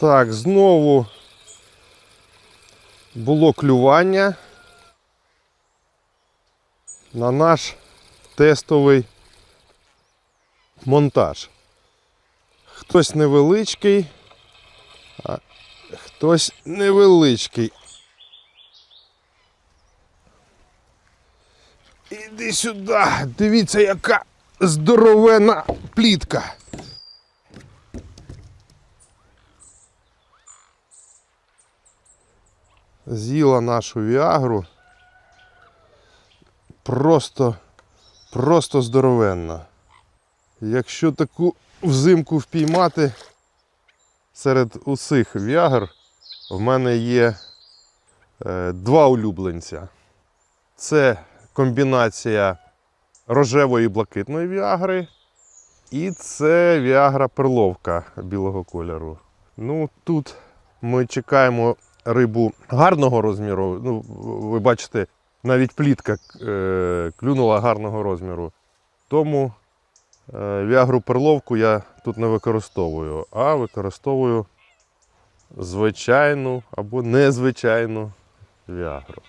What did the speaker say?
Так, знову було клювання на наш тестовий монтаж. Хтось невеличкий, а хтось невеличкий. Іди сюди, дивіться, яка здоровена плітка. З'їла нашу віагру. Просто, просто здоровенна. Якщо таку взимку впіймати серед усіх віагр, в мене є е, два улюбленця. Це комбінація рожевої і блакитної віагри. І це віагра перловка білого кольору. Ну, тут ми чекаємо рибу гарного розміру. Ну, ви бачите, навіть плітка е, клюнула гарного розміру. Тому е, віагру перловку я тут не використовую, а використовую звичайну або незвичайну віагру.